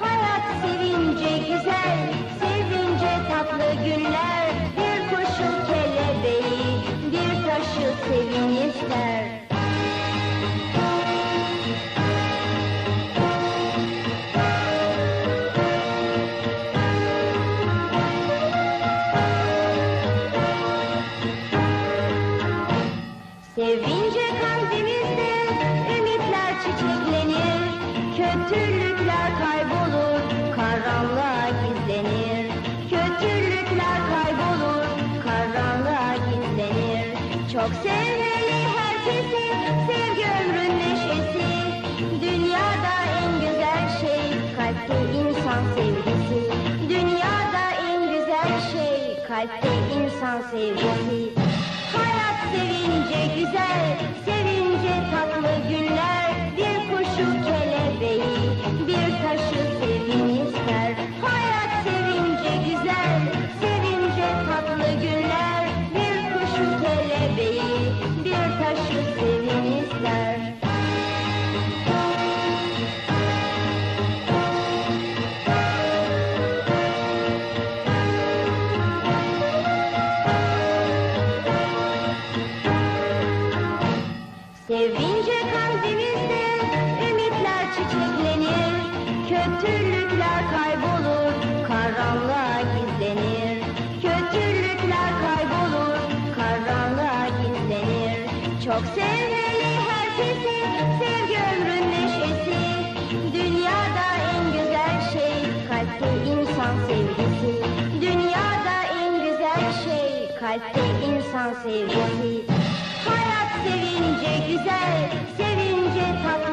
Hayat sevince güzel, sevince tatlı günler. Sevince kalbimizde ümitler çiçeklenir, kötülükler kaybolur, karanlığa gizlenir. Kötülükler kaybolur, karanlığa gizlenir. Çok sevmeli herkesi, sevgi ömrün neşesi. Dünyada en güzel şey kalpte insan sevgisi. Dünyada en güzel şey kalpte insan sevgisi. Hayat sevince güzel, sevince tatlı günler. Kötülükler kaybolur, karanlığa gizlenir. Kötülükler kaybolur, karanlığa gizlenir. Çok sevmeli herkesi, sevgi ömrün neşesi. Dünyada en güzel şey kalpte insan sevgisi. Dünyada en güzel şey kalpte insan sevgisi. Hayat sevince güzel, sevince tatlı